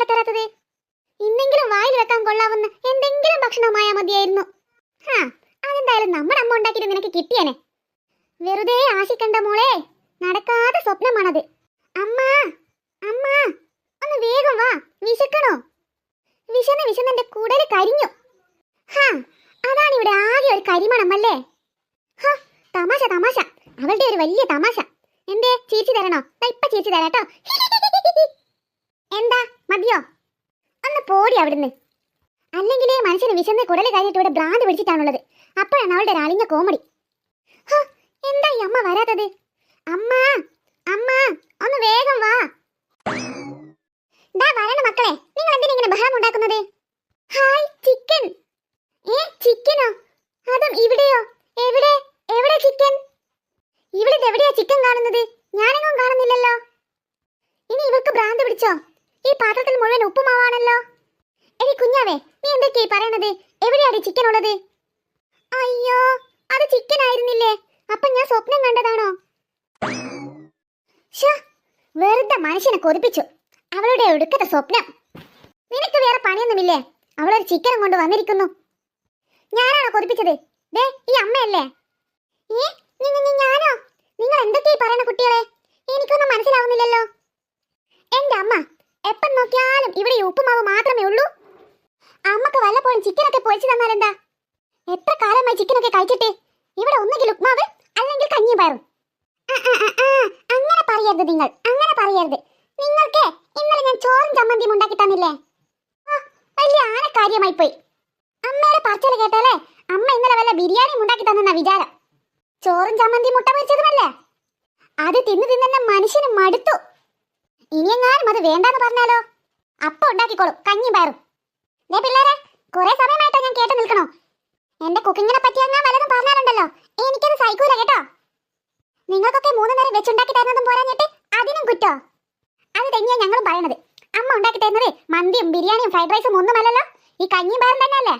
കൊണ്ടുതരാത്തത് ഇന്നെങ്കിലും വായിൽ വെക്കാൻ കൊള്ളാവുന്ന എന്തെങ്കിലും ഭക്ഷണമായ മതിയായിരുന്നു. ഹാ അതെന്തായാലും നമ്മുടെ അമ്മ ഉണ്ടാക്കിയിട്ട് നിനക്ക് കിട്ടിയനെ. വെറുതെ ആശിക്കണ്ട മോളെ നടക്കാത്ത സ്വപ്നമാണത്. അമ്മ അമ്മ ഒന്ന് വേഗം വാ വിശക്കണോ? വിശന്ന് വിശന്നെ കുടൽ കരിഞ്ഞു. ഹാ അതാണ് ഇവിടെ ആകെ ഒരു കരിമണം അല്ലേ ഹാ തമാശ തമാശ. അവളുടെ ഒരു വലിയ തമാശ. എന്തേ ചീച്ചി തരണോ? ഇപ്പൊ ചീച്ചി തരാട്ടോ. എന്താ? മതിയോ? ഒന്ന് പോടി അവിടുന്ന്. അല്ലെങ്കിലേ മനുഷ്യന് വിശന്ന് കുടൽ കഴിഞ്ഞിട്ട് ഇവിടെ ഭ്രാന്ത് പിടിച്ചിട്ടാണുള്ളത്. അപ്പോഴാണ് അവളുടെ ഒരു അലിഞ്ഞ കോമഡി. എന്താ ഈ അമ്മ വരാത്തത്? അമ്മ അമ്മ ഒന്ന് വേഗം വാ. ദാ വരണ മക്കളെ. നിങ്ങൾ എന്തിനാ ഇങ്ങനെ ബഹളം ഉണ്ടാക്കുന്നത്? Hi chicken. ഏ ചിക്കനോ? അതും ഇവിടെയോ? എവിടെ? എവിടെ ചിക്കൻ? ഇവിടെ എവിടെയാ ചിക്കൻ കാണുന്നത്? ഞാനെങ്ങും കാണുന്നില്ലല്ലോ. ഇനി ഇവർക്ക് ഭ്രാന്ത് പിടിച്ചോ? ഈ പാത്രത്തിൽ മുഴുവൻ ഉപ്പുമാവാണല്ലോ. എടി കുഞ്ഞാവേ നീ എന്തൊക്കെയാ ഈ പറയണത്? എവിടെയാടി ചിക്കൻ ഉള്ളത് അയ്യോ അത് ചിക്കൻ ആയിരുന്നില്ലേ അപ്പൊ ഞാൻ സ്വപ്നം കണ്ടതാണോ? വെറുതെ മനുഷ്യനെ കൊതിപ്പിച്ചു. അവളുടെ ഒടുക്കത്തെ സ്വപ്നം. നിനക്ക് വേറെ പണിയൊന്നുമില്ലേ? അവളൊരു ചിക്കനും കൊണ്ട് വന്നിരിക്കുന്നു. ഞാനാണോ കൊതിപ്പിച്ചത്? ദേ ഈ അമ്മയല്ലേ? ഞാനോ? നിങ്ങൾ എന്തൊക്കെയാ ഈ പറയണ കുട്ടികളെ? എനിക്കൊന്നും മനസ്സിലാവുന്നില്ലല്ലോ. എന്റെ അമ്മ എപ്പം നോക്കിയാലും ഇവിടെ ഉപ്പുമാവ് മാത്രമേ ഉള്ളൂ. അമ്മയ്ക്ക് വല്ലപ്പോഴും ചിക്കനൊക്കെ പൊളിച്ചു തന്നാലെന്താ? എത്ര കാലമായി ചിക്കനൊക്കെ കഴിച്ചിട്ട്? ഇവിടെ ഒന്നുകിൽ ഉപ്മാവ് അല്ലെങ്കിൽ കഞ്ഞി പയറും. അങ്ങനെ പറയരുത് നിങ്ങൾ അങ്ങനെ പറയരുത്. നിങ്ങൾക്ക് ഇന്നലെ ഞാൻ ചോറും ചമ്മന്തിയും ഉണ്ടാക്കി തന്നില്ലേ? വലിയ ആന കാര്യമായി പോയി. അമ്മയുടെ പറച്ചൽ കേട്ടാലേ അമ്മ ഇന്നലെ വല്ല ബിരിയാണിയും ഉണ്ടാക്കി തന്നെന്ന വിചാരം. ചോറും ചമ്മന്തി മുട്ട പൊരിച്ചതുമല്ലേ? അത് തിന്ന് തിന്നെ മനുഷ്യന് മടുത്തു. ഇനിയെങ്ങാനും അത് വേണ്ടാന്ന് പറഞ്ഞാലോ? അപ്പൊ ഉണ്ടാക്കിക്കോളും കഞ്ഞി പയറും. പിള്ളേരെ കുറെ സമയമായിട്ടോ ഞാൻ കേട്ട് നിൽക്കണോ? എന്റെ കുക്കിങ്ങിനെ പറ്റി ഞാൻ വല്ലതും പറഞ്ഞാലുണ്ടല്ലോ. എനിക്കത് സഹിക്കൂല കേട്ടോ. നിങ്ങൾക്കൊക്കെ മൂന്ന് നേരം വെച്ചുണ്ടാക്കി തരുന്നതും പോരാഞ്ഞിട്ട് അതിനും കുറ്റോ? അത് തന്നെയാ ഞങ്ങളും പറയണത്. അമ്മ ഉണ്ടാക്കി തരുന്നത് മന്തിയും ബിരിയാണിയും ഫ്രൈഡ് റൈസും ഒന്നുമല്ലല്ലോ? ഈ കഞ്ഞിയും പയറും തന്നെയല്ലേ?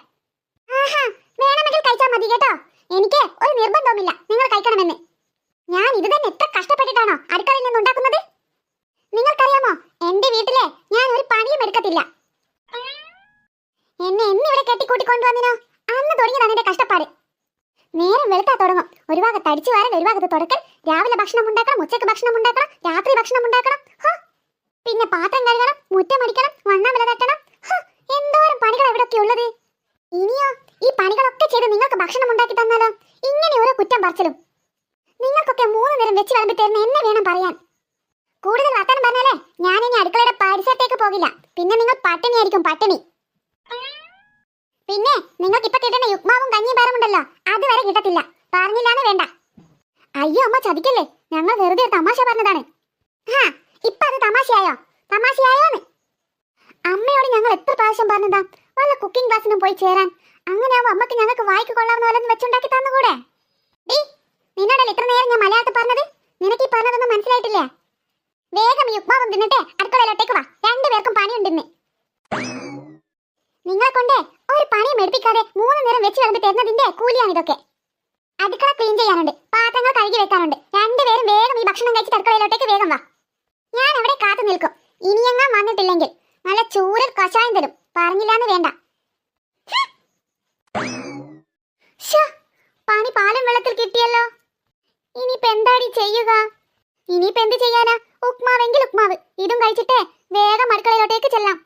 ആഹാ വേണമെങ്കിൽ കഴിച്ചാൽ മതി കേട്ടോ. എനിക്ക് ഒരു നിർബന്ധവുമില്ല. നിങ്ങൾ കഴിക്കണമെന്ന്. ഞാൻ ഇത് തന്നെ എത്ര കഷ്ടപ്പെട്ടിട്ടാണോ അടുക്കളയിൽ നിന്ന് ഉണ്ടാക്കുന്നത് നിങ്ങൾക്കറിയാമോ എന്റെ വീട്ടിലെ ഞാൻ ഒരു പണിയും എടുക്കത്തില്ല എന്നെ എന്നിവിടെ കൊണ്ടുവന്നിനോ അന്ന് തുടങ്ങിയതാണ് എന്റെ കഷ്ടപ്പാട്. നേരം വെളുത്താ തുടങ്ങും. ഒരു ഭാഗത്ത് അടിച്ചു വാരൽ ഒരു ഭാഗത്ത് തുടക്കൽ. രാവിലെ ഭക്ഷണം ഉണ്ടാക്കണം ഉച്ചയ്ക്ക് ഭക്ഷണം ഉണ്ടാക്കണം രാത്രി ഭക്ഷണം ഉണ്ടാക്കണം. പിന്നെ പാത്രം കഴുകണം മുറ്റം അടിക്കണം വണ്ണം വില തട്ടണം. എന്തോരം പണികൾ എവിടെയൊക്കെ ഉള്ളത്. ഇനിയോ ഈ പണികളൊക്കെ ചെയ്ത് നിങ്ങൾക്ക് ഭക്ഷണം ഉണ്ടാക്കി തന്നാലോ? ഇങ്ങനെ ഓരോ കുറ്റം പറിച്ചലും. നിങ്ങൾക്കൊക്കെ മൂന്ന് നേരം വെച്ച് വിളമ്പി തരുന്ന എന്നെ വേണം പറയാൻ. കൂടുതൽ വർത്തമാനം പറഞ്ഞാലേ ഞാൻ ഇനി അടുക്കളയുടെ പരിസരത്തേക്ക് പോകില്ല. പിന്നെ നിങ്ങൾ പട്ടിണിയായിരിക്കും പട്ടിണി. പിന്നെ നിങ്ങൾക്ക് ഇപ്പൊ കിട്ടുന്ന യുഗ്മാവും കഞ്ഞിയും പയറുമുണ്ടല്ലോ അതുവരെ കിട്ടത്തില്ല. പറഞ്ഞില്ലാന്ന് വേണ്ട. അയ്യോ അമ്മ ചതിക്കല്ലേ? ഞങ്ങൾ വെറുതെ തമാശ പറഞ്ഞതാണ്. ഹാ ഇപ്പൊ അത് തമാശയായോ? തമാശയായോന്ന്. അമ്മയോട് ഞങ്ങൾ എത്ര പ്രാവശ്യം പറഞ്ഞതാ? വല്ല കുക്കിംഗ് ക്ലാസ്സിനും പോയി ചേരാൻ. അങ്ങനെയാവുമ്പോ അമ്മയ്ക്ക് ഞങ്ങൾക്ക് വായിക്ക് കൊള്ളാവുന്ന പോലെ വെച്ചുണ്ടാക്കി തന്നുകൂടെ? ഡീ നിന്നോടല്ലേ ഇത്ര നേരം ഞാൻ മലയാളത്തിൽ പറഞ്ഞത്? നിനക്ക് ഈ പറഞ്ഞതൊന്നും മനസ്സിലായിട്ടില്ലേ? വേഗം യുക്മാവും തിന്നിട്ട് അടുക്കളയിലോട്ടേക്ക് വാ. രണ്ടുപേർക്കും പണിയുണ്ടെന്ന് എടുപ്പിക്കാതെ മൂന്ന് നേരം വെച്ച് തരുന്നതിന്റെ കൂലിയാണ് ഇതൊക്കെ. അടുക്കള ക്ലീൻ ചെയ്യാനുണ്ട്. പാത്രങ്ങൾ കഴുകി വെക്കാനുണ്ട്. രണ്ടുപേരും വേഗം ഈ ഭക്ഷണം കഴിച്ച് അടുക്കളയിലോട്ടേക്ക് വേഗം വാ. ഞാൻ അവിടെ കാത്തു നിൽക്കും. ഇനിയെങ്ങാ വന്നിട്ടില്ലെങ്കിൽ നല്ല ചൂരൽ കഷായം തരും. പറഞ്ഞില്ലാന്ന് വേണ്ട. പണി പാലും വെള്ളത്തിൽ കിട്ടിയല്ലോ. ഇനിയിപ്പോ എന്താടി ചെയ്യുക? ഇനിയിപ്പോ എന്ത് ചെയ്യാനാ? ഉപ്മാവെങ്കിൽ ഉപ്മാവ്. ഇതും കഴിച്ചിട്ട് വേഗം അടുക്കളയിലോട്ടേക്ക് ചെല്ലാം.